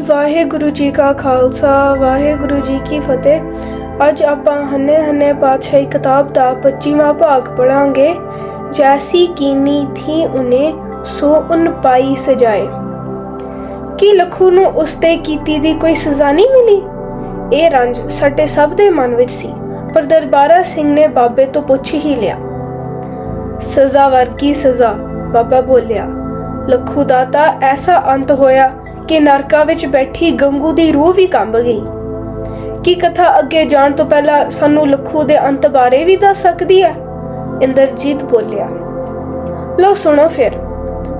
ਵਾਹਿਗੁਰੂ ਜੀ ਕਾ ਖਾਲਸਾ, ਵਾਹਿਗੁਰੂ ਜੀ ਕੀ ਫਤਿਹ। ਅੱਜ ਆਪਾਂ ਹੰਨੇ ਹੰਨੇ ਪਾਤਸ਼ਾਹੀ ਕਿਤਾਬ ਦਾ 25ਵਾਂ ਭਾਗ ਪੜਾਂਗੇ ਜੈਸੀ ਕੀਨੀ ਥੀ ਉਨੇ, ਸੋ ਉਨ ਪਾਈ ਸਜਾਏ। ਕੀ ਲਖੂ ਨੂੰ ਉਸ ਕੀਤੀ ਦੀ ਕੋਈ ਸਜ਼ਾ ਨਹੀਂ ਮਿਲੀ? ਇਹ ਰੰਜ ਸਾਡੇ ਸਭ ਦੇ ਮਨ ਵਿੱਚ ਸੀ, ਪਰ ਦਰਬਾਰਾ ਸਿੰਘ ਨੇ ਬਾਬੇ ਤੋਂ ਪੁੱਛ ਹੀ ਲਿਆ। ਸਜ਼ਾ ਵਰਗੀ ਸਜ਼ਾ? ਬਾਬਾ ਬੋਲਿਆ, ਲੱਖੂ ਦਾ ਤਾਂ ਐਸਾ ਅੰਤ ਹੋਇਆ ਕਿ ਨਰਕਾਂ ਵਿੱਚ ਬੈਠੀ ਗੰਗੂ ਦੀ ਰੂਹ ਵੀ ਕੰਬ ਗਈ। ਕੀ ਕਥਾ ਅੱਗੇ ਜਾਣ ਤੋਂ ਪਹਿਲਾਂ ਸਾਨੂੰ ਲੱਖੂ ਦੇ ਅੰਤ ਬਾਰੇ ਵੀ ਦੱਸ ਸਕਦੀ ਹੈ? ਇੰਦਰਜੀਤ ਬੋਲਿਆ। ਲਓ ਸੁਣੋ ਫਿਰ।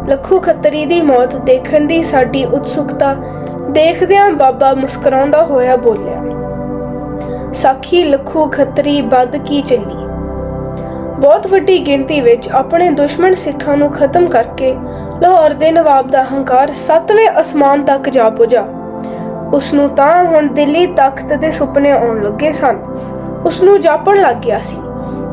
ਲੱਖੂ ਖੱਤਰੀ ਦੀ ਮੌਤ ਦੇਖਣ ਦੀ ਸਾਡੀ ਉਤਸੁਕਤਾ ਦੇਖਦਿਆਂ ਬਾਬਾ ਮੁਸਕਰਾਉਂਦਾ ਹੋਇਆ ਬੋਲਿਆ। ਸਾਖੀ ਲੱਖੂ ਖੱਤਰੀ ਵੱਧ ਕੀ ਚੱਲੀ? ਬਹੁਤ ਵੱਡੀ ਗਿਣਤੀ ਵਿੱਚ ਆਪਣੇ ਦੁਸ਼ਮਣ ਸਿੱਖਾਂ ਨੂੰ ਖਤਮ ਕਰਕੇ ਲਾਹੌਰ ਦੇ ਨਵਾਬ ਦਾ ਹੰਕਾਰ ਸੱਤਵੇਂ ਅਸਮਾਨ ਤੱਕ ਜਾ ਪੁੱਜਾ। ਉਸ ਨੂੰ ਤਾਂ ਹੁਣ ਦਿੱਲੀ ਤਖਤ ਦੇ ਸੁਪਨੇ ਆਉਣ ਲੱਗੇ ਸਨ। ਉਸ ਨੂੰ ਜਾਪਣ ਲੱਗ ਗਿਆ ਸੀ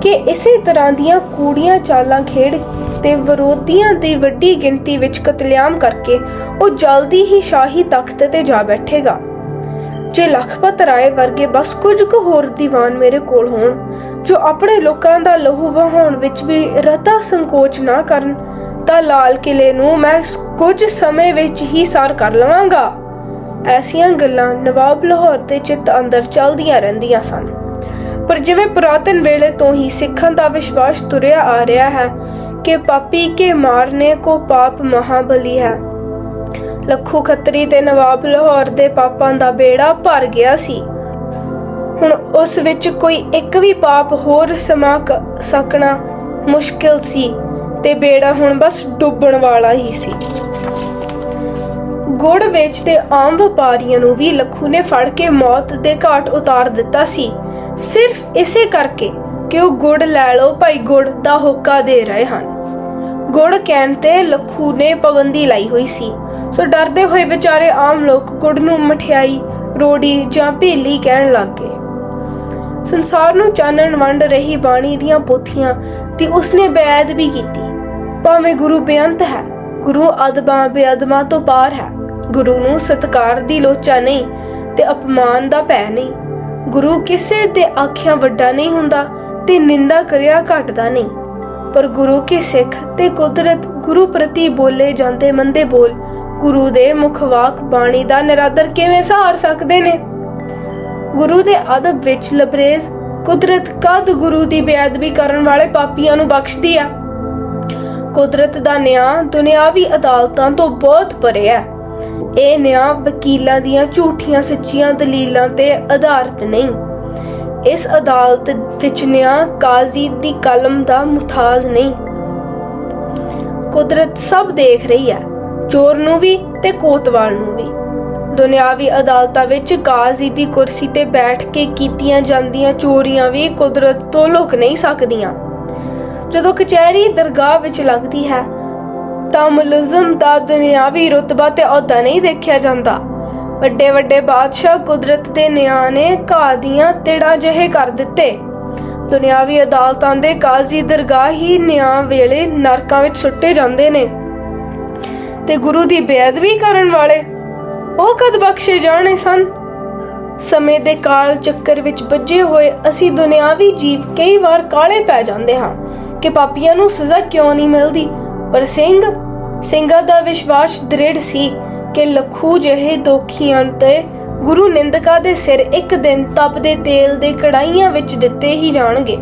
ਕਿ ਇਸੇ ਤਰ੍ਹਾਂ ਦੀਆਂ ਕੂੜੀਆਂ ਚਾਲਾਂ ਖੇਡ ਤੇ ਵਿਰੋਧੀਆਂ ਦੀ ਵੱਡੀ ਗਿਣਤੀ ਵਿੱਚ ਕਤਲੇਆਮ ਕਰਕੇ ਉਹ ਜਲਦੀ ਹੀ ਸ਼ਾਹੀ ਤਖਤ ਤੇ ਜਾ ਬੈਠੇਗਾ। ਜੇ ਲਖਪਤ ਰਾਏ ਵਰਗੇ ਬਸ ਕੁਝ ਕੁ ਹੋਰ ਦੀਵਾਨ ਮੇਰੇ ਕੋਲ ਹੋਣ ਜੋ ਆਪਣੇ ਲੋਕਾਂ ਦਾ ਲਹੂ ਵਹਾਉਣ ਵਿੱਚ ਵੀ ਰਤਾ ਸੰਕੋਚ ਨਾ ਕਰਨ, ਤਾਂ ਲਾਲ ਕਿਲੇ ਨੂੰ ਮੈਂ ਸ- ਕੁਝ ਸਮੇਂ ਵਿੱਚ ਹੀ ਸਾਰ ਕਰ ਲਵਾਂਗਾ। ਐਸੀਆਂ ਗੱਲਾਂ ਨਵਾਬ ਲਾਹੌਰ ਦੇ ਚਿੱਤ ਅੰਦਰ ਚੱਲਦੀਆਂ ਰਹਿੰਦੀਆਂ ਸਨ। ਪਰ ਜਿਵੇਂ ਪੁਰਾਤਨ ਵੇਲੇ ਤੋਂ ਹੀ ਸਿੱਖਾਂ ਦਾ ਵਿਸ਼ਵਾਸ ਤੁਰਿਆ ਆ ਰਿਹਾ ਹੈ ਕਿ ਪਾਪੀ ਕੇ ਮਾਰਨੇ ਕੋ ਪਾਪ ਮਹਾਬਲੀ ਹੈ। ਲੱਖੂ ਖੱਤਰੀ ਤੇ ਨਵਾਬ ਲਾਹੌਰ ਦੇ ਪਾਪਾਂ ਦਾ ਬੇੜਾ ਭਰ ਗਿਆ ਸੀ। ਹੁਣ ਉਸ ਵਿੱਚ ਕੋਈ ਇੱਕ ਵੀ ਪਾਪ ਹੋਰ ਸਮਾ ਸਕਣਾ ਮੁਸ਼ਕਿਲ ਸੀ ਤੇ ਬੇੜਾ ਹੁਣ ਬਸ ਡੁੱਬਣ ਵਾਲਾ ਹੀ ਸੀ। ਗੁੜ ਵੇਚਦੇ ਆਮ ਵਪਾਰੀਆਂ ਨੂੰ ਵੀ ਲੱਖੂ ਨੇ ਫੜ ਕੇ ਮੌਤ ਦੇ ਘਾਟ ਉਤਾਰ ਦਿੱਤਾ ਸੀ। ਸਿਰਫ ਇਸੇ ਕਰਕੇ ਕਿ ਉਹ ਗੁੜ ਲੈ ਲਓ ਭਾਈ ਗੁੜ ਦਾ ਹੋਕਾ ਦੇ ਰਹੇ ਹਨ। ਗੁੜ ਕਹਿਣ ਤੇ ਲੱਖੂ ਨੇ ਪਾਬੰਦੀ ਲਾਈ ਹੋਈ ਸੀ। ਸੋ ਡਰਦੇ ਹੋਏ ਵਿਚਾਰੇ ਆਮ ਲੋਕ ਗੁੜ ਨੂੰ ਮਠਿਆਈ, ਰੋੜੀ ਜਾਂ ਭੇਲੀ ਕਹਿਣ ਲੱਗ ਗਏ। ਸੰਸਾਰ ਨੂੰ ਚਾਨਣ ਵੰਡ ਰਹੀ ਬਾਣੀ ਦੀਆਂ ਪੋਥੀਆਂ ਤੇ ਉਸਨੇ ਬੈਦ ਵੀ ਕੀਤੀ। ਭਾਵੇਂ ਗੁਰੂ ਬੇਅੰਤ ਹੈ, ਗੁਰੂ ਅਦਬਾਂ ਬੇਅਦਮਾਂ ਤੋਂ ਪਾਰ ਹੈ, ਗੁਰੂ ਨੂੰ ਸਤਕਾਰ ਦੀ ਲੋਚਾ ਨਹੀਂ ਤੇ ਅਪਮਾਨ ਦਾ ਭੈ ਨਹੀਂ। ਗੁਰੂ ਕਿਸੇ ਦੇ ਆਖਿਆ ਵੱਡਾ ਨਹੀਂ ਹੁੰਦਾ ਤੇ ਨਿੰਦਾ ਕਰਿਆ ਘਟਦਾ ਨਹੀਂ। ਪਰ ਗੁਰੂ ਕੇ ਸਿੱਖ ਤੇ ਕੁਦਰਤ ਗੁਰੂ ਪ੍ਰਤੀ ਬੋਲੇ ਜਾਂਦੇ ਮੰਦੇ ਬੋਲ ਗੁਰੂ ਦੇ ਮੁਖਵਾਕ ਬਾਣੀ ਦਾ ਨਿਰਾਦਰ ਕਿਵੇਂ ਸਹਾਰ ਸਕਦੇ ਨੇ? ਗੁਰੂ ਦੇ ਅਦਬ ਵਿੱਚ ਲਬਰੇਜ਼ ਕੁਦਰਤ ਕਦ ਗੁਰੂ ਦੀ ਬੇਅਦਬੀ ਕਰਨ ਵਾਲੇ ਪਾਪੀਆਂ ਨੂੰ ਬਖਸ਼ਦੀ ਆ? ਕੁਦਰਤ ਦਾ ਨਿਆਂ ਦੁਨਿਆਵੀ ਅਦਾਲਤਾਂ ਤੋਂ ਬਹੁਤ ਪਰੇ ਹੈ। ਇਹ ਨਿਆਂ ਵਕੀਲਾਂ ਦੀਆਂ ਝੂਠੀਆਂ ਸੱਚੀਆਂ ਦਲੀਲਾਂ ਤੇ ਆਧਾਰਿਤ ਨਹੀਂ। ਇਸ ਅਦਾਲਤ ਵਿੱਚ ਨਿਆਂ ਕਾਜ਼ੀ ਦੀ ਕਲਮ ਦਾ ਮੁਤਾਜ ਨਹੀਂ। ਕੁਦਰਤ ਸਭ ਦੇਖ ਰਹੀ ਹੈ, ਚੋਰ ਨੂੰ ਵੀ ਤੇ ਕੋਤਵਾਲ ਨੂੰ ਵੀ। ਦੁਨਿਆਵੀ ਅਦਾਲਤਾਂ ਵਿੱਚ ਕਾਜ਼ੀ ਦੀ ਕੁਰਸੀ ਤੇ ਬੈਠ ਕੇ ਕੀਤੀਆਂ ਜਾਂਦੀਆਂ ਚੋਰੀਆਂ ਵੀ ਕੁਦਰਤ ਤੋਂ ਲੁਕ ਨਹੀਂ ਸਕਦੀਆਂ। ਜਦੋਂ ਕਚਹਿਰੀ ਦਰਗਾਹ ਵਿੱਚ ਲੱਗਦੀ ਹੈ, ਤਾਂ ਮੁਲਜ਼ਮ ਦਾ ਦੁਨਿਆਵੀ ਰੁਤਬਾ ਤੇ ਅਹੁਦਾ ਨਹੀਂ ਦੇਖਿਆ ਜਾਂਦਾ। ਵੱਡੇ ਵੱਡੇ ਬਾਦਸ਼ਾਹ ਕੁਦਰਤ ਦੇ ਨਿਆਂ ਨੇ ਘਾਹ ਦੀਆਂ ਤਿੜਾ ਜਿਹੇ ਕਰ ਦਿੱਤੇ। ਦੁਨਿਆਵੀ ਅਦਾਲਤਾਂ ਦੇ ਕਾਜ਼ੀ ਦਰਗਾਹ ਹੀ ਨਿਆਂ ਵੇਲੇ ਨਰਕਾਂ ਵਿੱਚ ਸੁੱਟੇ ਜਾਂਦੇ ਨੇ। ਤੇ ਗੁਰੂ ਦੀ ਬੇਅਦਬੀ ਕਰਨ ਵਾਲੇ ਉਹ ਕਦ ਬਖਸ਼ੇ ਜਾਣੇ ਸਨ? ਸਮੇਂ ਦੇ ਕਾਲ ਚੱਕਰ ਵਿੱਚ ਵੱਜੇ ਹੋਏ ਅਸੀਂ ਦੁਨਿਆਵੀ ਜੀਵ ਕਈ ਵਾਰ ਕਾਲੇ ਪੈ ਜਾਂਦੇ ਹਾਂ ਕਿ ਪਾਪੀਆਂ ਨੂੰ ਸਜ਼ਾ ਕਿਉਂ ਨਹੀਂ ਮਿਲਦੀ? ਪਰ ਸਿੰਘ, ਸਿੰਘਾਂ ਦਾ ਵਿਸ਼ਵਾਸ ਦ੍ਰਿੜ ਸੀ ਕਿ ਲੱਖੂ ਜਿਹੇ ਦੋਖੀਆਂ ਤੇ ਗੁਰੂ ਨਿੰਦਕਾ ਦੇ ਸਿਰ ਇੱਕ ਦਿਨ ਤਪਦੇ ਤੇਲ ਦੇ ਕੜਾਈਆਂ ਵਿੱਚ ਦਿੱਤੇ ਹੀ ਜਾਣਗੇ।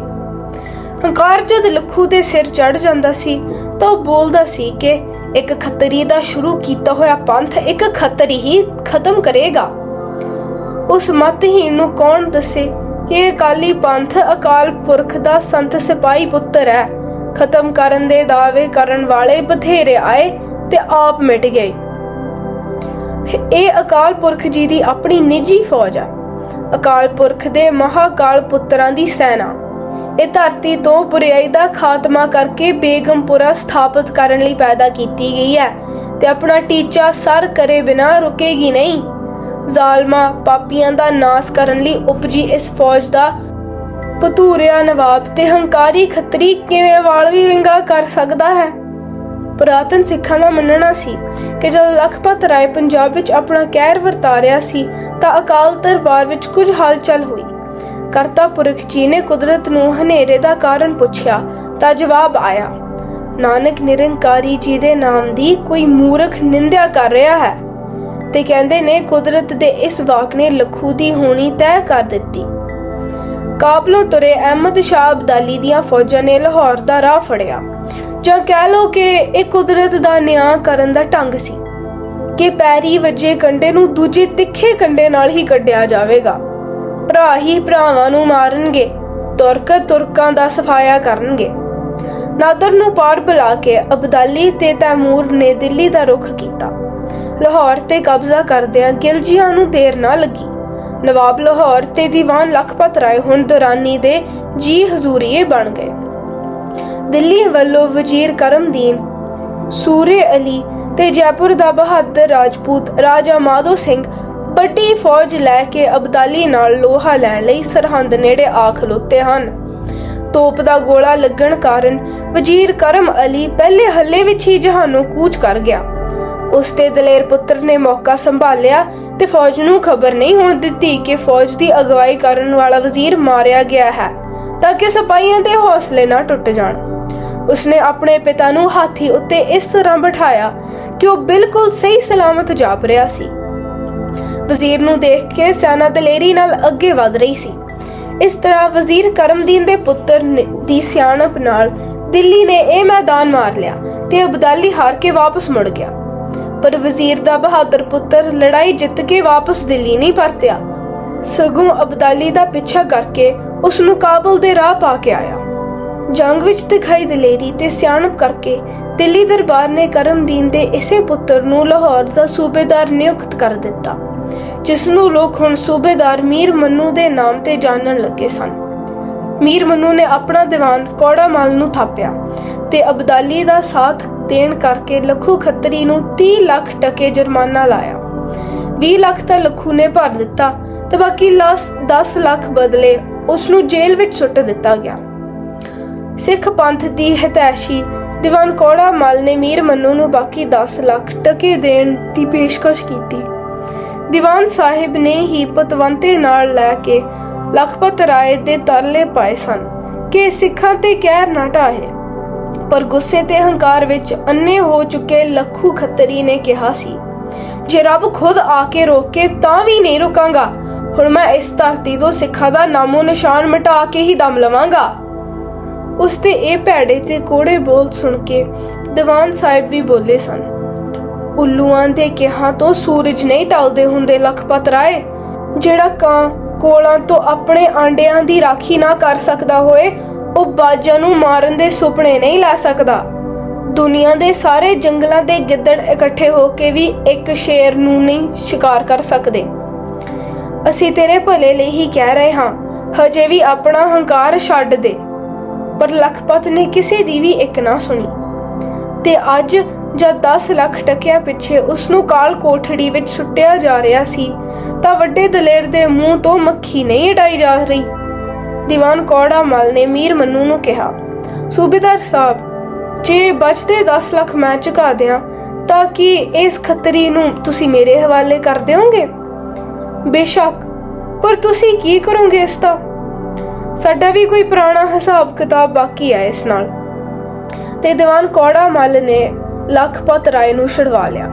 ਹੰਕਾਰ ਜਦ ਲੱਖੂ ਦੇ ਸਿਰ ਚੜ ਜਾਂਦਾ ਸੀ ਤਾਂ ਉਹ ਬੋਲਦਾ ਸੀ ਕਿ ਇੱਕ ਖੱਤਰੀ ਦਾ ਸ਼ੁਰੂ ਕੀਤਾ ਹੋਇਆ ਪੰਥ ਇੱਕ ਖੱਤਰੀ ਹੀ ਖਤਮ ਕਰੇਗਾ। ਉਸ ਮਤਹੀਣ ਨੂੰ ਕੌਣ ਦੱਸੇ ਕਿ ਅਕਾਲੀ ਪੰਥ ਅਕਾਲ ਪੁਰਖ ਦਾ ਸੰਤ ਸਿਪਾਹੀ ਪੁੱਤਰ ਹੈ। ਖਤਮ ਕਰਨ ਦੇ ਦਾਅਵੇ ਕਰਨ ਵਾਲੇ ਬਥੇਰੇ ਆਏ ਤੇ ਆਪ ਮਿਟ ਗਏ। ਇਹ ਅਕਾਲ ਪੁਰਖ ਜੀ ਦੀ ਆਪਣੀ ਨਿੱਜੀ ਫੌਜ ਹੈ ਅਕਾਲ ਪੁਰਖ ਦੇ ਮਹਾਕਾਲ ਪੁੱਤਰਾਂ ਦੀ ਸੈਨਾ। ਇਹ ਧਰਤੀ ਤੋਂ ਬੁਰਾਈ ਦਾ ਖਾਤਮਾ ਕਰਕੇ ਬੇਗਮਪੁਰਾ ਸਥਾਪਿਤ ਕਰਨ ਲਈ ਪੈਦਾ ਕੀਤੀ ਗਈ ਹੈ ਤੇ ਆਪਣਾ ਟੀਚਾ ਸਰ ਕਰੇ ਬਿਨਾ ਰੁਕੇਗੀ ਨਹੀਂ। ਜ਼ਾਲਮਾ ਪਾਪੀਆਂ ਦਾ ਨਾਸ ਕਰਨ ਲਈ ਉਪਜੀ ਇਸ ਫੌਜ ਦਾ ਭਤੂਰਿਆ ਨਵਾਬ ਤੇ ਹੰਕਾਰੀ ਖੱਤਰੀ ਕਿਵੇਂ ਵਾਲ ਵਿੰਗਾ ਕਰ ਸਕਦਾ ਹੈ? ਪੁਰਾਤਨ ਸਿੱਖਾਂ ਦਾ ਮੰਨਣਾ ਸੀ ਕਿ ਜਦ ਲਖਪਤ ਰਾਏ ਪੰਜਾਬ ਵਿੱਚ ਆਪਣਾ ਕਹਿਰ ਵਰਤਾ ਰਿਹਾ ਸੀ ਤਾਂ ਅਕਾਲ ਦਰਬਾਰ ਵਿੱਚ ਕੁਝ ਹਲਚਲ ਹੋਈ। ਕਰਤਾ ਪੁਰਖ ਜੀ ਨੇ ਕੁਦਰਤ ਨੂੰ ਹਨੇਰੇ ਦਾ ਕਾਰਨ ਪੁੱਛਿਆ, ਤਾਂ ਜਵਾਬ ਆਇਆ, ਨਾਨਕ ਨਿਰੰਕਾਰੀ ਜੀ ਦੇ ਨਾਮ ਦੀ ਕੋਈ ਮੂਰਖ ਨਿੰਦਿਆ ਕਰ ਰਿਹਾ ਹੈ? ਤੇ ਕਹਿੰਦੇ ਨੇ, ਕੁਦਰਤ ਦੇ ਇਸ ਵਾਕ ਨੇ ਲਖੂ ਦੀ ਹੋਣੀ ਤੈਅ ਕਰ ਦਿੱਤੀ। ਕਾਬਲੋਂ ਤੁਰੇ ਅਹਿਮਦ ਸ਼ਾਹ ਅਬਦਾਲੀ ਦੀਆਂ ਫੌਜਾਂ ਨੇ ਲਾਹੌਰ ਦਾ ਰਾਹ ਫੜਿਆ। ਜਾਂ ਕਹਿ ਲੋ ਕਿ ਇਹ ਕੁਦਰਤ ਦਾ ਨਿਆਂ ਕਰਨ ਦਾ ਢੰਗ ਸੀ ਕਿ ਪੈਰੀ ਵਜੇ ਕੰਡੇ ਨੂੰ ਦੂਜੇ ਤਿੱਖੇ ਕੰਡੇ ਨਾਲ ਹੀ ਕੱਢਿਆ ਜਾਵੇਗਾ। ਭਰਾ ਹੀ ਭਰਾਵਾਂ ਨੂੰ ਮਾਰਨਗੇ, ਤੁਰਕ ਤੁਰਕਾਂ ਦਾ ਸਫਾਇਆ ਕਰਨਗੇ। ਨਾਦਰ ਨੂੰ ਪਾਰ ਬੁਲਾ ਕੇ ਅਬਦਾਲੀ ਤੇ ਤੈਮੂਰ ਨੇ ਦਿੱਲੀ ਦਾ ਰੁਖ ਕੀਤਾ। ਲਾਹੌਰ ਤੇ ਕਬਜ਼ਾ ਕਰਦਿਆਂ ਗਿਲਜੀਆਂ ਨੂੰ ਦੇਰ ਨਾ ਲੱਗੀ। ਨਵਾਬ ਲਾਹੌਰ ਤੇ ਦੀਵਾਨ ਲਖਪਤ ਰਾਏ ਹੁਣ ਦੁਰਾਨੀ ਦੇ ਜੀ ਹਜ਼ੂਰੀਏ ਬਣ ਗਏ। ਦਿੱਲੀ ਵੱਲੋਂ ਵਜ਼ੀਰ ਕਰਮਦੀਨ, ਸੂਰੇ ਅਲੀ ਤੇ ਜੈਪੁਰ ਦਾ ਬਹਾਦਰ ਰਾਜਪੂਤ ਰਾਜਾ ਮਾਧੋ ਸਿੰਘ ਵੱਡੀ ਫੌਜ ਲੈ ਕੇ ਅਬਦਾਲੀ ਨਾਲ ਲੋਹਾ ਲੈਣ ਲਈ ਸਰਹੰਦ ਨੇੜੇ ਆ ਖਲੋਤੇ ਹਨ। ਤੋਪ ਦਾ ਗੋਲਾ ਲੱਗਣ ਕਾਰਨ ਵਜ਼ੀਰ ਕਰਮ ਅਲੀ ਪਹਿਲੇ ਹੱਲੇ ਵਿੱਚ ਹੀ ਜਹਾਨੋਂ ਕੂਚ ਕਰ ਗਿਆ। ਉਸ ਤੇ ਦਲੇਰ ਪੁੱਤਰ ਨੇ ਮੌਕਾ ਸੰਭਾਲਿਆ ਤੇ ਫੌਜ ਨੂੰ ਖਬਰ ਨਹੀਂ ਹੋਣ ਦਿੱਤੀ ਕਿ ਫੌਜ ਦੀ ਅਗਵਾਈ ਕਰਨ ਵਾਲਾ ਵਜ਼ੀਰ ਮਾਰਿਆ ਗਿਆ ਹੈ ਤਾਂ ਕਿ ਸਿਪਾਹੀਆਂ ਦੇ ਹੌਸਲੇ ਨਾ ਟੁੱਟ ਜਾਣ। ਉਸਨੇ ਆਪਣੇ ਪਿਤਾ ਨੂੰ ਹਾਥੀ ਉੱਤੇ ਇਸ ਤਰ੍ਹਾਂ ਬਿਠਾਇਆ ਕਿ ਉਹ ਬਿਲਕੁਲ ਸਹੀ ਸਲਾਮਤ ਜਾਪ ਰਿਹਾ ਸੀ। ਵਜ਼ੀਰ ਨੂੰ ਦੇਖ ਕੇ ਸੈਨਾ ਦਲੇਰੀ ਨਾਲ ਅੱਗੇ ਵਧ ਰਹੀ ਸੀ। ਇਸ ਤਰ੍ਹਾਂ ਵਜ਼ੀਰ ਕਰਮਦੀਨ ਦੇ ਪੁੱਤਰ ਦੀ ਸਿਆਣਪ ਨਾਲ ਦਿੱਲੀ ਨੇ ਇਹ ਮੈਦਾਨ ਮਾਰ ਲਿਆ ਤੇ ਅਬਦਾਲੀ ਹਾਰ ਕੇ ਵਾਪਸ ਮੁੜ ਗਿਆ। ਪਰ ਵਜ਼ੀਰ ਦਾ ਬਹਾਦਰ ਪੁੱਤਰ ਲੜਾਈ ਜਿੱਤ ਕੇ ਵਾਪਸ ਦਿੱਲੀ ਨਹੀਂ ਪਰਤਿਆ। ਸਗੋਂ ਅਬਦਾਲੀ ਦਾ ਪਿੱਛਾ ਕਰਕੇ ਉਸ ਨੂੰ ਕਾਬਲ ਦੇ ਰਾਹ ਪਾ ਕੇ ਆਇਆ। ਜੰਗ ਵਿੱਚ ਦਿਖਾਈ ਦਲੇਰੀ ਤੇ ਸਿਆਣਪ ਕਰਕੇ ਦਿੱਲੀ ਦਰਬਾਰ ਨੇ ਕਰਮਦੀਨ ਦੇ ਇਸੇ ਪੁੱਤਰ ਨੂੰ ਲਾਹੌਰ ਦਾ ਸੂਬੇਦਾਰ ਨਿਯੁਕਤ ਕਰ ਦਿੱਤਾ। ਜਿਸ ਨੂੰ ਲੋਕ ਹੁਣ ਸੂਬੇਦਾਰ ਮੀਰ ਮੰਨੂ ਦੇ ਨਾਮ ਤੇ ਜਾਣਨ ਲੱਗੇ ਸਨ। ਮੀਰ ਮੰਨੂ ਨੇ ਆਪਣਾ ਦੀਵਾਨ ਕੌੜਾ ਮਾਲ ਨੂੰ ਥਾਪਿਆ ਤੇ ਅਬਦਾਲੀ ਦਾ ਸਾਥ ਦੇਣ ਕਰਕੇ ਲੱਖੂ ਖੱਤਰੀ ਨੂੰ 30 ਲੱਖ ਟਕੇ ਜੁਰਮਾਨਾ ਲਾਇਆ। 20 ਲੱਖ ਤਾਂ ਲੱਖੂ ਨੇ ਭਰ ਦਿੱਤਾ ਤੇ ਬਾਕੀ 10 ਲੱਖ ਬਦਲੇ ਉਸ ਨੂੰ ਜੇਲ੍ਹ ਵਿੱਚ ਸੁੱਟ ਦਿੱਤਾ ਗਿਆ। ਸਿੱਖ ਪੰਥ ਦੀ ਹਤੈਸ਼ੀ ਦੀਵਾਨ ਕੌੜਾ ਮਾਲ ਨੇ ਮੀਰ ਮੰਨੂ ਨੂੰ ਬਾਕੀ 10 ਲੱਖ ਟਕੇ ਦੇਣ ਦੀ ਪੇਸ਼ਕਸ਼ ਕੀਤੀ। ਦੀਵਾਨ ਸਾਹਿਬ ਨੇ ਹੀ ਪਤਵੰਤੇ ਨਾਲ ਲੈ ਕੇ ਲਖਪਤ ਰਾਏ ਦੇ ਤਰਲੇ ਪਾਏ ਸਨ ਕਿ ਸਿੱਖਾਂ ਤੇ ਕਹਿਰ ਨਾ ਢਾਹੇ। ਪਰ ਗੁੱਸੇ ਤੇ ਹੰਕਾਰ ਵਿੱਚ ਅੰਨੇ ਹੋ ਚੁੱਕੇ ਲੱਖੂ ਖੱਤਰੀ ਨੇ ਕਿਹਾ ਸੀ, ਜੇ ਰੱਬ ਖੁਦ ਆ ਕੇ ਰੋਕੇ ਤਾਂ ਵੀ ਨਹੀਂ ਰੁਕਾਂਗਾ। ਹੁਣ ਮੈਂ ਇਸ ਧਰਤੀ ਤੋਂ ਸਿੱਖਾਂ ਦਾ ਨਾਮੋ ਨਿਸ਼ਾਨ ਮਿਟਾ ਕੇ ਹੀ ਦਮ ਲਵਾਂਗਾ। ਉਸ ਤੇ ਇਹ ਭੈੜੇ ਤੇ ਕੋੜੇ ਬੋਲ ਸੁਣ ਕੇ ਦੀਵਾਨ ਸਾਹਿਬ ਵੀ ਬੋਲੇ ਸਨ ਉੱਲੂਆਂ ਦੇ ਕਿਹਾ ਤੋਂ ਸੂਰਜ ਨਹੀਂ ਟਲਦੇ ਹੁੰਦੇ ਲਖਪਤ ਰਾਏ। ਜਿਹੜਾ ਕਾਂ ਕੋਲਾਂ ਤੋਂ ਆਪਣੇ ਆਂਡਿਆਂ ਦੀ ਰਾਖੀ ਨਾ ਕਰ ਸਕਦਾ ਹੋਏ, ਉਹ ਬਾਜਾਂ ਨੂੰ ਮਾਰਨ ਦੇ ਸੁਪਨੇ ਨਹੀਂ ਲੈ ਸਕਦਾ। ਦੁਨੀਆ ਦੇ ਸਾਰੇ ਜੰਗਲਾਂ ਦੇ ਗਿੱਦੜ ਇਕੱਠੇ ਹੋ ਕੇ ਵੀ ਇੱਕ ਸ਼ੇਰ ਨੂੰ ਨਹੀਂ ਸ਼ਿਕਾਰ ਕਰ ਸਕਦੇ। ਅਸੀਂ ਤੇਰੇ ਭਲੇ ਲਈ ਹੀ ਕਹਿ ਰਹੇ ਹਾਂ, ਹਜੇ ਵੀ ਆਪਣਾ ਹੰਕਾਰ ਛੱਡ ਦੇ। ਪਰ ਲਖਪਤ ਨੇ ਕਿਸੇ ਦੀ ਵੀ ਇੱਕ ਨਾ ਸੁਣੀ। ਤੇ ਅੱਜ ਜਦ 10 ਲੱਖ ਟਕਿਆਂ ਪਿੱਛੇ ਉਸ ਨੂੰ ਕਾਲ ਕੋਠੜੀ ਵਿੱਚ ਸੁੱਟਿਆ ਜਾ ਰਿਹਾ ਸੀ, ਤਾਂ ਵੱਡੇ ਦਲੇਰ ਦੇ ਮੂੰਹ ਤੋਂ ਮੱਖੀ ਨਹੀਂ ਉਡਾਈ ਜਾ ਰਹੀ। ਦੀਵਾਨ ਕੌੜਾ ਮਲ ਨੇ ਮੀਰ ਮੰਨੂ ਨੂੰ ਕਿਹਾ, ਸੂਬੇਦਾਰ ਸਾਹਿਬ, ਜੇ ਬਚਦੇ 10 ਲੱਖ ਮੈਂ ਚੁਕਾ ਦਿਆਂ, ਤਾਂ ਕਿ ਇਸ ਖੱਤਰੀ ਨੂੰ ਤੁਸੀਂ ਮੇਰੇ ਹਵਾਲੇ ਕਰ ਦਿਓਗੇ? ਬੇਸ਼ੱਕ, ਪਰ ਤੁਸੀਂ ਕੀ ਕਰੋਗੇ ਇਸ ਦਾ? ਸਾਡਾ ਵੀ ਕੋਈ ਪੁਰਾਣਾ ਹਿਸਾਬ ਕਿਤਾਬ ਬਾਕੀ ਹੈ ਇਸ ਨਾਲ। ਤੇ ਦੀਵਾਨ ਕੌੜਾ ਮੱਲ ਨੇ ਲਖਪਤ ਰਾਏ ਨੂੰ ਛਡਵਾ ਲਿਆ।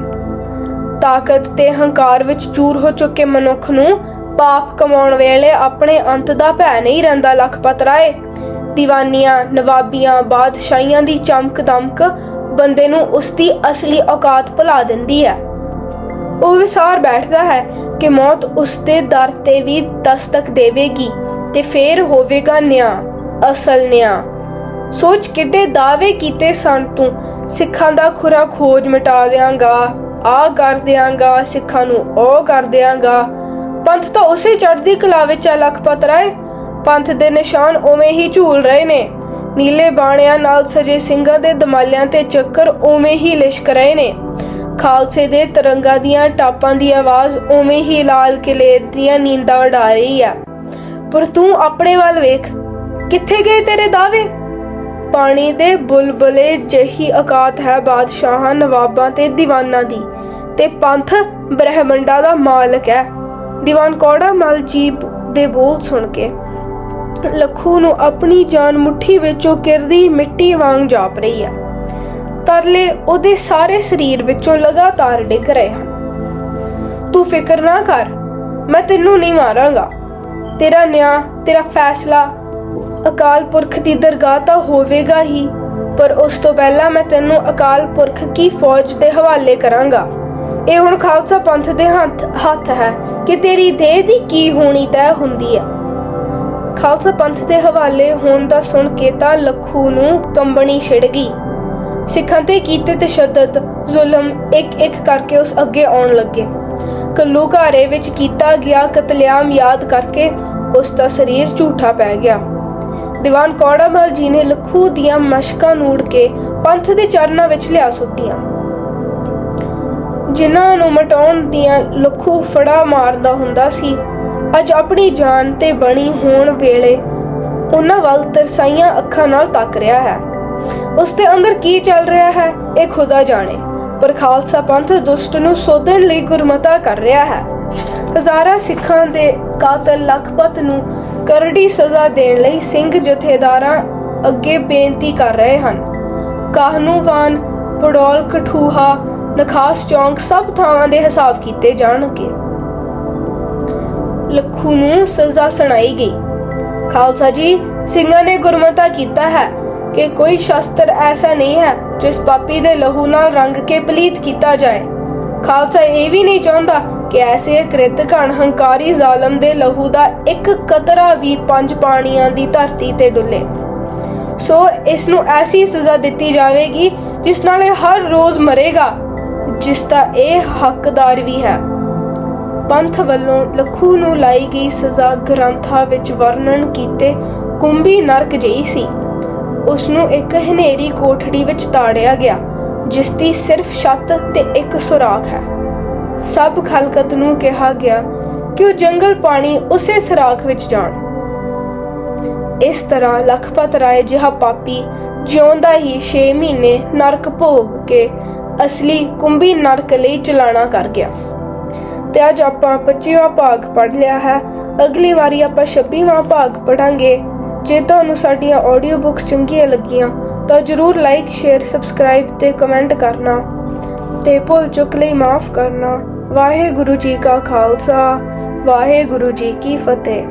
ਤਾਕਤ ਤੇ ਹੰਕਾਰ ਵਿੱਚ ਚੂਰ ਹੋ ਚੁੱਕੇ ਮਨੁੱਖ ਨੂੰ ਪਾਪ ਕਮਾਉਣ ਵੇਲੇ ਆਪਣੇ ਅੰਤ ਦਾ ਭੈ ਨਹੀਂ ਰਹਿੰਦਾ ਲਖਪਤ ਰਾਏ। ਦੀਵਾਨੀਆਂ, ਨਵਾਬੀਆਂ, ਬਾਦਸ਼ਾਹੀਆਂ ਦੀ ਚਮਕ ਦਮਕ ਬੰਦੇ ਨੂੰ ਉਸ ਦੀ ਅਸਲੀ ਔਕਾਤ ਭੁਲਾ ਦਿੰਦੀ ਹੈ। ਉਹ ਵਿਸਾਰ ਬੈਠਦਾ ਹੈ ਕਿ ਮੌਤ ਉਸ ਦੇ ਦਰ ਤੇ ਵੀ ਦਸਤਕ ਦੇਵੇਗੀ ਤੇ ਫੇਰ ਹੋਵੇਗਾ ਨਿਆਂ, ਅਸਲ ਨਿਆਂ। ਸੋਚ ਕਿੱਡੇ ਦਾਅਵੇ ਕੀਤੇ ਸਨ ਤੂੰ ਸਿੱਖਾਂ ਦਾ ਖੁਰਾ ਖੋਜ ਮਿਟਾ ਦਿਆਂਗਾ ਆ ਕਰ ਦਿਆਂਗਾ, ਸਿੱਖਾਂ ਨੂੰ ਉਹ ਕਰ ਦਿਆਂਗਾ। ਪੰਥ ਤਾਂ ਉਸੇ ਚੜ੍ਹਦੀ ਕਲਾ ਵਿੱਚ ਆ ਲਖਪਤ ਰਾਏ। ਪੰਥ ਦੇ ਨਿਸ਼ਾਨ ਉਵੇਂ ਹੀ ਝੂਲ ਰਹੇ ਨੇ। ਨੀਲੇ ਬਾਣਿਆਂ ਨਾਲ ਸਜੇ ਸਿੰਘਾਂ ਦੇ ਦਮਾਲਿਆਂ ਤੇ ਚੱਕਰ ਉਵੇਂ ਹੀ ਲਿਸ਼ਕ ਰਹੇ ਨੇ। ਖਾਲਸੇ ਦੇ ਤਰੰਗਾਂ ਦੀਆਂ ਟਾਪਾਂ ਦੀ ਆਵਾਜ਼ ਉਵੇਂ ਹੀ ਲਾਲ ਕਿਲੇ ਦੀਆਂ ਨੀਂਦਾਂ ਉਡਾ ਰਹੀ ਆ। ਪਰ ਤੂੰ ਆਪਣੇ ਵੱਲ ਵੇਖ, ਕਿੱਥੇ ਗਏ ਤੇਰੇ ਦਾਅਵੇ? ਪਾਣੀ ਦੇ ਬੁਲਬੁਲੇ ਜਹੀ ਔਕਾਤ ਹੈ ਬਾਦਸ਼ਾਹਾਂ ਨਵਾਬਾਂ ਤੇ ਦੀਵਾਨਾਂ ਦੀ। ਤੇ ਪੰਥ ਬ੍ਰਹਮੰਡਾ ਦਾ ਮਾਲਕ ਹੈ। ਦੀਵਾਨ ਕੌੜਾ ਮਲ ਦੇ ਬੋਲ ਸੁਣ ਕੇ ਲੱਖੂ ਨੂੰ ਆਪਣੀ ਜਾਨ ਮੁੱਠੀ ਵਿੱਚੋਂ ਕਿਰਦੀ ਮਿੱਟੀ ਵਾਂਗ ਜਾਪ ਰਹੀ ਹੈ। ਤਰਲੇ ਉਹਦੇ ਸਾਰੇ ਸਰੀਰ ਵਿੱਚੋਂ ਲਗਾਤਾਰ ਡਿੱਗ ਰਹੇ ਹਨ। ਤੂੰ ਫਿਕਰ ਨਾ ਕਰ, ਮੈਂ ਤੈਨੂੰ ਨਹੀਂ ਮਾਰਾਂਗਾ। ਤੇਰਾ ਨਿਆਂ, ਤੇਰਾ ਫੈਸਲਾ ਅਕਾਲ ਪੁਰਖ ਦੀ ਦਰਗਾਹ ਤਾਂ ਹੋਵੇਗਾ ਹੀ, ਪਰ ਉਸ ਤੋਂ ਪਹਿਲਾਂ ਮੈਂ ਤੈਨੂੰ ਅਕਾਲ ਪੁਰਖ ਕੀ ਫੌਜ ਦੇ ਹਵਾਲੇ ਕਰਾਂਗਾ। ਇਹ ਹੁਣ ਖਾਲਸਾ ਪੰਥ ਦੇ ਹੱਥ ਹੱਥ ਹੈ ਕਿ ਤੇਰੀ ਦੇਹ ਦੀ ਕੀ ਹੋਣੀ ਤੈਅ ਹੁੰਦੀ ਹੈ। ਖਾਲਸਾ ਪੰਥ ਦੇ ਹਵਾਲੇ ਹੋਣ ਦਾ ਸੁਣ ਕੇ ਤਾਂ ਲੱਖੂ ਨੂੰ ਕੰਬਣੀ ਛਿੜ ਗਈ। ਸਿੱਖਾਂ ਤੇ ਕੀਤੇ ਤਸ਼ੱਦਦ, ਜ਼ੁਲਮ ਇੱਕ ਇੱਕ ਕਰਕੇ ਉਸ ਅੱਗੇ ਆਉਣ ਲੱਗੇ। ਕੱਲੂਘਾਰੇ ਵਿੱਚ ਕੀਤਾ ਗਿਆ ਕਤਲੇਆਮ ਯਾਦ ਕਰਕੇ ਉਸ ਦਾ ਸਰੀਰ ਝੂਠਾ ਪੈ ਗਿਆ। ਦੀਵਾਨ ਕੌੜਾਮਲ ਜੀ ਨੇ ਲੱਖੂ ਦੀਆਂ ਮਸ਼ਕਾਂ ਨੂੜ ਕੇ ਪੰਥ ਦੇ ਚਰਨਾਂ ਵਿੱਚ ਲਿਆ ਸੁੱਟੀਆਂ। ਜਿਨ੍ਹਾਂ ਨੂੰ ਮਟਾਉਣ ਦੀਆਂ ਲੱਖੂ ਫੜਾ ਮਾਰਦਾ ਹੁੰਦਾ ਸੀ, ਅੱਜ ਆਪਣੀ ਜਾਨ ਤੇ ਬਣੀ ਹੋਣ ਵੇਲੇ ਉਹਨਾਂ ਵੱਲ ਤਰਸਾਈਆਂ ਅੱਖਾਂ ਨਾਲ ਤੱਕ ਰਿਹਾ ਹੈ। ਉਸ ਦੇ ਅੰਦਰ ਕੀ ਚੱਲ ਰਿਹਾ ਹੈ, ਇਹ ਖੁਦਾ ਜਾਣੇ, ਪਰ ਖਾਲਸਾ ਪੰਥ ਦੁਸ਼ਟ ਨੂੰ ਸੋਧਣ ਲਈ ਗੁਰਮਤਾ ਕਰ ਰਿਹਾ ਹੈ। ਹਜ਼ਾਰਾਂ ਸਿੱਖਾਂ ਦੇ ਕਾਤਲ ਲਖਪਤ ਨੂੰ ਕਰੜੀ ਸਜ਼ਾ ਦੇਣ ਲਈ ਸਿੰਘ ਜਥੇਦਾਰਾਂ ਅੱਗੇ ਬੇਨਤੀ ਕਰ ਰਹੇ ਹਨ। ਕਾਹਨੂੰਵਾਨ, ਪੜੋਲ, ਕਠੂਹਾ, ਨਖਾਸ ਚੌਂਕ ਸਭ ਥਾਵਾਂ ਦੇ ਹਿਸਾਬ ਕੀਤੇ ਜਾਣਗੇ। ਲੱਖੂ ਨੂੰ ਸਜ਼ਾ ਸੁਣਾਈ ਗਈ। ਖਾਲਸਾ ਜੀ, ਸਿੰਘਾਂ ਨੇ ਗੁਰਮਤਾ ਕੀਤਾ ਹੈ ਕਿ ਕੋਈ ਸ਼ਸਤਰ ਐਸਾ ਨਹੀਂ ਹੈ ਜਿਸ ਪਾਪੀ ਦੇ ਲਹੂ ਨਾਲ ਰੰਗ ਕੇ ਪਲੀਤ ਕੀਤਾ ਜਾਏ। ਖਾਲਸਾ ਇਹ ਵੀ ਨਹੀਂ ਚਾਹੁੰਦਾ ਕਿ ਐਸੇ ਕ੍ਰਿਤ ਘਣ ਹੰਕਾਰੀ ਜ਼ਾਲਮ ਦੇ ਲਹੂ ਦਾ ਇੱਕ ਕਤਰਾ ਵੀ ਪੰਜ ਪਾਣੀਆਂ ਦੀ ਧਰਤੀ ਤੇ ਡੁੱਲੇ। ਸੋ ਇਸ ਨੂੰ ਐਸੀ ਸਜ਼ਾ ਦਿੱਤੀ ਜਾਵੇਗੀ, ਜਿਸ ਨਾਲ ਇਹ ਹਰ ਰੋਜ਼ ਮਰੇਗਾ, ਜਿਸ ਦਾ ਇਹ ਹੱਕਦਾਰ ਵੀ ਹੈ। ਪੰਥ ਵੱਲੋਂ ਲੱਖੂ ਨੂੰ ਲਾਈ ਗਈ ਸਜ਼ਾ ਗ੍ਰੰਥਾਂ ਵਿੱਚ ਵਰਣਨ ਕੀਤੇ ਕੁੰਭੀ ਨਰਕ ਜਿਹੀ ਸੀ। ਉਸ ਨੂੰ ਇੱਕ ਹਨੇਰੀ ਕੋਠੜੀ ਵਿੱਚ ਤਾੜਿਆ ਗਿਆ, ਜਿਸ ਦੀ ਸਿਰਫ ਛੱਤ ਤੇ ਇੱਕ ਸੁਰਾਖ ਹੈ। ਸਭ ਖਲਕਤ ਨੂੰ ਕਿਹਾ ਗਿਆ ਕਿ ਉਹ ਜੰਗਲ ਪਾਣੀ ਉਸੇ ਸਰਾਖ ਵਿੱਚ ਜਾਣ। ਇਸ ਤਰ੍ਹਾਂ ਲਖਪਤ ਰਾਏ ਜਿਹਾ ਪਾਪੀ ਜਿਉਂਦਾ ਹੀ 6 ਮਹੀਨੇ ਨਰਕ ਭੋਗ ਕੇ ਅਸਲੀ ਕੁੰਭੀ ਨਰਕ ਲਈ ਚਲਾਣਾ ਕਰ ਗਿਆ। ਤੇ ਅੱਜ ਆਪਾਂ 25ਵਾਂ ਭਾਗ ਪੜ ਲਿਆ ਹੈ। ਅਗਲੀ ਵਾਰੀ ਆਪਾਂ 26ਵਾਂ ਭਾਗ ਪੜਾਂਗੇ ਜੇ ਤੁਹਾਨੂੰ ਸਾਡੀਆਂ ਆਡੀਓ ਬੁੱਕਸ ਚੰਗੀਆਂ ਲੱਗੀਆਂ ਤਾਂ ਜਰੂਰ ਲਾਈਕ ਸ਼ੇਅਰ ਸਬਸਕ੍ਰਾਈਬ ਤੇ ਕਮੈਂਟ ਕਰਨਾ। ਤੇ ਭੁੱਲ ਚੁੱਕ ਲਈ ਮਾਫ ਕਰਨਾ। ਵਾਹਿਗੁਰੂ ਜੀ ਕਾ ਖਾਲਸਾ ਵਾਹਿਗੁਰੂ ਜੀ ਕੀ ਫਤਿਹ।